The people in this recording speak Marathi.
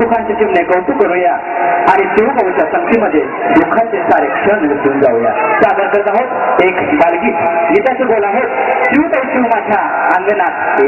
दुःखांचे चिमणे कौतुक करूया आणि शिवभाऊच्या संख्येमध्ये दुःखांचे सारे क्षण विसरून जाऊया. त्याबद्दल आहोत एक बालगीत. गीताचं बोल आहोत शिव शिव माझ्या अंगणात.